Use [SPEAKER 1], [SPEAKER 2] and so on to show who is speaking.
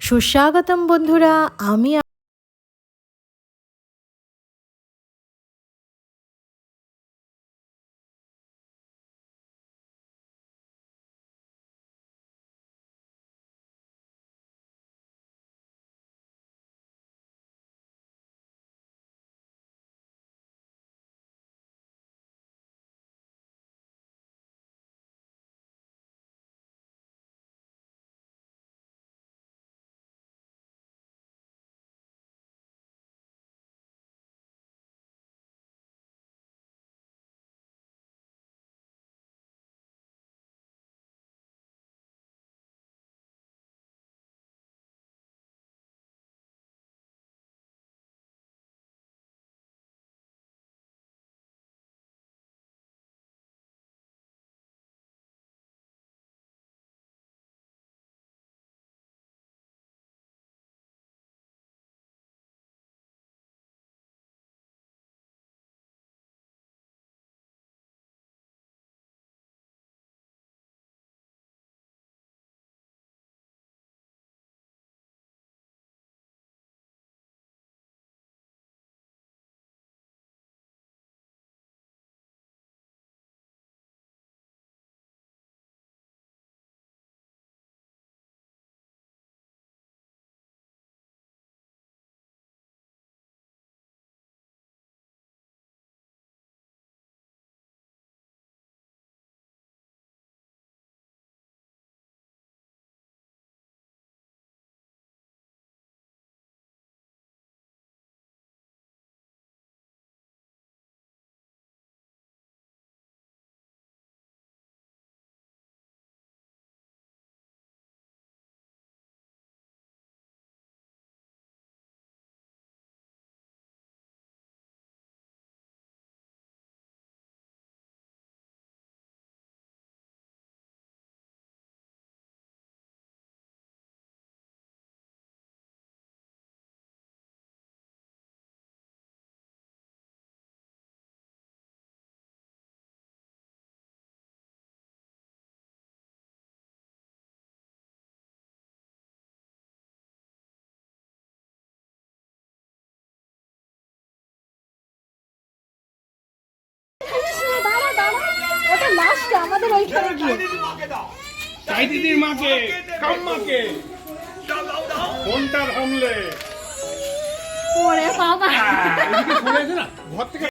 [SPEAKER 1] সুস্বাগতম বন্ধুরা আমি
[SPEAKER 2] ওইখানে গিয়ে
[SPEAKER 3] তাই দিদির মাকে কাম্মাকে ফোনটা ভাঙলে।
[SPEAKER 2] ওরে বাবা
[SPEAKER 3] না? ঘর থেকে